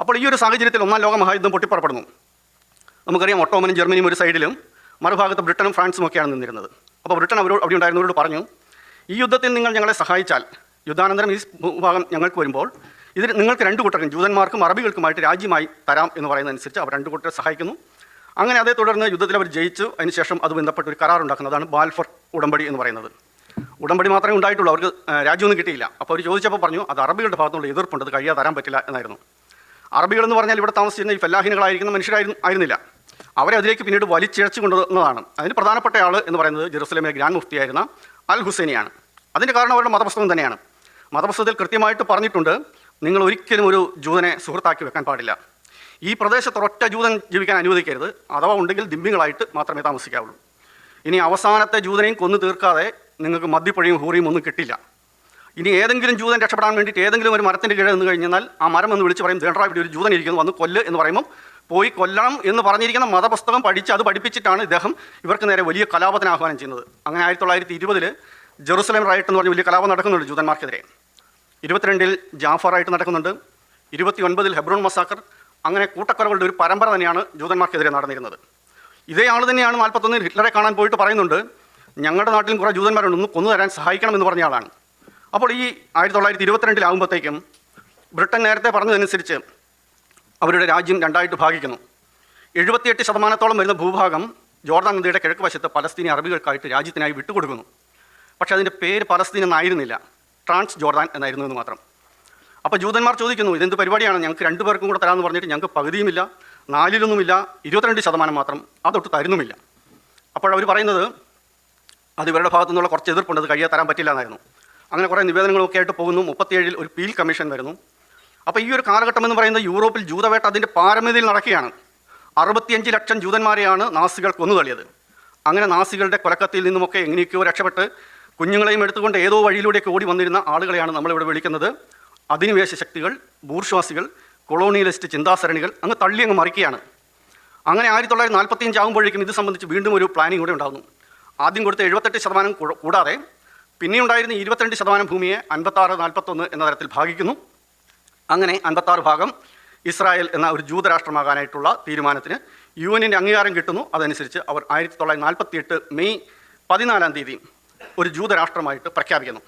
അപ്പോൾ ഈ ഒരു സാഹചര്യത്തിൽ ഒന്നാം ലോക മഹായുദ്ധം പൊട്ടിപ്പുറപ്പെടുന്നു. നമുക്കറിയാം ഒട്ടോമനും ജർമ്മനിയും ഒരു സൈഡിലും മറുഭാഗത്ത് ബ്രിട്ടനും ഫ്രാൻസും ഒക്കെയാണ് നിന്നിരുന്നത്. അപ്പോൾ ബ്രിട്ടൻ അവരോട് അവിടെ ഉണ്ടായിരുന്നവരോട് പറഞ്ഞു ഈ യുദ്ധത്തിൽ നിങ്ങൾ ഞങ്ങളെ സഹായിച്ചാൽ യുദ്ധാനന്തരം ഈ ഭൂഭാഗം ഞങ്ങൾക്ക് വരുമ്പോൾ ഇതിൽ നിങ്ങൾക്ക് രണ്ട് കൂട്ടർക്കും ജൂതന്മാർക്കും അറബികൾക്കുമായിട്ട് രാജ്യമായി തരാം എന്ന് പറയുന്നതനുസരിച്ച് അവർ രണ്ട് കൂട്ടരെ സഹായിക്കുന്നു. അങ്ങനെ അതേ തുടർന്ന് യുദ്ധത്തിൽ അവർ ജയിച്ചു. അതിനുശേഷം അത് ബന്ധപ്പെട്ട് ഒരു കരാർ ഉണ്ടാക്കുന്നതാണ് ബാൽഫർ ഉടമ്പടി എന്ന് പറയുന്നത്. ഉടമ്പടി മാത്രമേ ഉണ്ടായിട്ടുള്ളൂ. അവർക്ക് രാജ്യമൊന്നും കിട്ടിയില്ല. അപ്പോൾ അവർ ചോദിച്ചപ്പോൾ പറഞ്ഞു അത് അറബികളുടെ ഭാഗത്തുള്ള എതിർപ്പുണ്ട്. അത് കഴിയാതെ തരാൻ പറ്റില്ല എന്നായിരുന്നു. അറബികൾ എന്ന് പറഞ്ഞാൽ ഇവിടെ താമസിച്ചിരുന്ന ഈ ഫെല്ലാഹിനുകളായിരിക്കുന്ന മനുഷ്യരായിരുന്നു ആയിരുന്നില്ല. അവരെ അതിലേക്ക് പിന്നീട് വലിച്ചിഴച്ചു കൊണ്ടുവന്നതാണ് അതിന് പ്രധാനപ്പെട്ട ആൾ എന്ന് പറയുന്നത് ജെറുസലേമിലെ ഗ്രാൻഡ് മുഫ്തിയായിരുന്ന അൽ ഹുസൈനിയാണ് അതിന്റെ കാരണം അവരുടെ മതപുസ്തകം തന്നെയാണ്. മതപുസ്തകത്തിൽ കൃത്യമായിട്ട് പറഞ്ഞിട്ടുണ്ട് നിങ്ങൾ ഒരിക്കലും ഒരു ജൂതനെ സുഹൃത്താക്കി വെക്കാൻ പാടില്ല. ഈ പ്രദേശത്ത് ഒരൊറ്റ ജൂതൻ ജീവിക്കാൻ അനുവദിക്കരുത്. അഥവാ ഉണ്ടെങ്കിൽ ദിമ്പികളായിട്ട് മാത്രമേ താമസിക്കാവുള്ളൂ. ഇനി അവസാനത്തെ ജൂതനെയും കൊന്നു തീർക്കാതെ നിങ്ങൾക്ക് മദ്യപ്പുഴയും ഹൂറിയും ഒന്നും കിട്ടില്ല. ഇനി ഏതെങ്കിലും ജൂതൻ രക്ഷപ്പെടാൻ വേണ്ടിയിട്ട് ഏതെങ്കിലും ഒരു മരത്തിന്റെ കീഴിൽ നിന്ന് കഴിഞ്ഞാൽ ആ മരം എന്ന് വിളിച്ച് പറയും ദേണ്ടാ ഇവിടെ ഒരു ജൂതൻ ഇരിക്കുന്നു വന്ന് കൊല്ല് എന്ന് പറയുമ്പോൾ പോയി കൊല്ലണം എന്ന് പറഞ്ഞിരിക്കുന്ന മതപുസ്തകം പഠിച്ച് അത് പഠിപ്പിച്ചിട്ടാണ് ഇദ്ദേഹം ഇവർക്ക് നേരെ വലിയ കലാപത്തിന് ആഹ്വാനം ചെയ്യുന്നത്. അങ്ങനെ ആയിരത്തി തൊള്ളായിരത്തി ഇരുപതിൽ ജെറുസലേം റൈറ്റ് എന്ന് പറഞ്ഞ വലിയ കലാപം നടക്കുന്നുണ്ട് ജൂതന്മാർക്കെതിരെ. ഇരുപത്തിരണ്ടിൽ ജാഫർ റൈറ്റ് നടക്കുന്നുണ്ട് ഇരുപത്തി ഒൻപതിൽ ഹെബ്രോൺ മസാക്കർ അങ്ങനെ കൂട്ടക്കൊലകളുടെ ഒരു പരമ്പര തന്നെയാണ് ജൂതന്മാർക്കെതിരെ നടന്നിരുന്നത്. ഇതേ ആൾ തന്നെയാണ് നാൽപ്പത്തൊന്നിൽ ഹിറ്റ്ലറെ കാണാൻ പോയിട്ട് പറയുന്നുണ്ട് ഞങ്ങളുടെ നാട്ടിലും കുറേ ജൂതന്മാരുണ്ട് ഒന്ന് കൊന്നു തരാൻ സഹായിക്കണം എന്ന് പറഞ്ഞ ആളാണ്. അപ്പോൾ ഈ ആയിരത്തി തൊള്ളായിരത്തി ഇരുപത്തിരണ്ടിലാകുമ്പോഴത്തേക്കും ബ്രിട്ടൻ നേരത്തെ പറഞ്ഞതനുസരിച്ച് അവരുടെ രാജ്യം രണ്ടായിട്ട് ഭാഗിക്കുന്നു. എഴുപത്തിയെട്ട് ശതമാനത്തോളം വരുന്ന ഭൂഭാഗം ജോർദാൻ നദിയുടെ കിഴക്ക് വശത്ത് പലസ്തീനി അറബികൾക്കായിട്ട് രാജ്യത്തിനായി വിട്ടുകൊടുക്കുന്നു. പക്ഷേ അതിന്റെ പേര് പലസ്തീൻ എന്നായിരുന്നില്ല. ട്രാൻസ് ജോർദാൻ എന്നായിരുന്നു എന്ന് മാത്രം. അപ്പോൾ ജൂതന്മാർ ചോദിക്കുന്നു ഇതെന്ത് പരിപാടിയാണ്? ഞങ്ങൾക്ക് രണ്ടു പേർക്കും കൂടെ തരാമെന്ന് പറഞ്ഞിട്ട് ഞങ്ങൾക്ക് പകുതിയുമില്ല നാലിലൊന്നുമില്ല ഇരുപത്തിരണ്ട് ശതമാനം മാത്രം അതൊട്ട് തരുന്നുമില്ല. അപ്പോൾ അവർ പറയുന്നത് അത് ഇവരുടെ ഭാഗത്തു നിന്നുള്ള കുറച്ച് എതിർപ്പുണ്ട് അത് കഴിയാൻ തരാൻ പറ്റില്ല എന്നായിരുന്നു. അങ്ങനെ കുറേ നിവേദനങ്ങളൊക്കെ ആയിട്ട് പോകുന്നു. മുപ്പത്തിയേഴിൽ ഒരു പീൽ കമ്മീഷൻ വരുന്നു. അപ്പോൾ ഈ ഒരു കാലഘട്ടം എന്ന് പറയുന്നത് യൂറോപ്പിൽ ജൂതവേട്ട അതിന്റെ പാരമ്യതയിൽ നടക്കുകയാണ്. അറുപത്തിയഞ്ച് ലക്ഷം ജൂതന്മാരെയാണ് നാസികൾ കൊന്നു തള്ളിയത് അങ്ങനെ നാസികളുടെ കൊലക്കത്തിൽ നിന്നുമൊക്കെ എങ്ങനെയൊക്കെയോ രക്ഷപ്പെട്ട് കുഞ്ഞുങ്ങളെയും എടുത്തുകൊണ്ട് ഏതോ വഴിയിലൂടെയൊക്കെ ഓടി വന്നിരുന്ന ആളുകളെയാണ് നമ്മളിവിടെ വിളിക്കുന്നത്. അധിനിവേശ ശക്തികൾ ബൂർഷ്വാസികൾ കൊളോണിയലിസ്റ്റ് ചിന്താസരണികൾ അങ്ങ് തള്ളി അങ്ങ് മറിക്കുകയാണ്. അങ്ങനെ ആയിരത്തി തൊള്ളായിരത്തി നാൽപ്പത്തിയഞ്ച് ഇത് സംബന്ധിച്ച് വീണ്ടും ഒരു പ്ലാനിംഗ് കൂടെ ഉണ്ടാകുന്നു. ആദ്യം കൊടുത്ത എഴുപത്തെട്ട് ശതമാനം കൂട- കൂടാതെ പിന്നെ ഉണ്ടായിരുന്ന ഇരുപത്തിരണ്ട് ശതമാനം ഭൂമിയെ അൻപത്താറ് നാൽപ്പത്തൊന്ന് എന്ന തരത്തിൽ ഭാഗിക്കുന്നു. അങ്ങനെ അൻപത്താറ് ഭാഗം ഇസ്രായേൽ എന്ന ഒരു ജൂതരാഷ്ട്രമാകാനായിട്ടുള്ള തീരുമാനത്തിന് യു എന്നിന്റെ അംഗീകാരം കിട്ടുന്നു. അതനുസരിച്ച് അവർ ആയിരത്തി തൊള്ളായിരത്തി നാൽപ്പത്തി എട്ട് മെയ് പതിനാലാം തീയതി ഒരു ജൂതരാഷ്ട്രമായിട്ട് പ്രഖ്യാപിക്കുന്നു.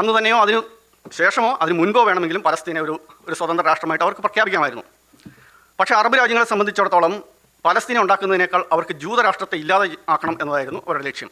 അന്ന് തന്നെയോ അതിന് ശേഷമോ അതിന് മുൻപോ വേണമെങ്കിലും പലസ്തീനെ ഒരു ഒരു സ്വതന്ത്ര രാഷ്ട്രമായിട്ട് അവർക്ക് പ്രഖ്യാപിക്കാമായിരുന്നു. പക്ഷേ അറബ് രാജ്യങ്ങളെ സംബന്ധിച്ചിടത്തോളം പലസ്തീനെ ഉണ്ടാക്കുന്നതിനേക്കാൾ അവർക്ക് ജൂതരാഷ്ട്രത്തെ ഇല്ലാതെ ആക്കണം എന്നതായിരുന്നു അവരുടെ ലക്ഷ്യം.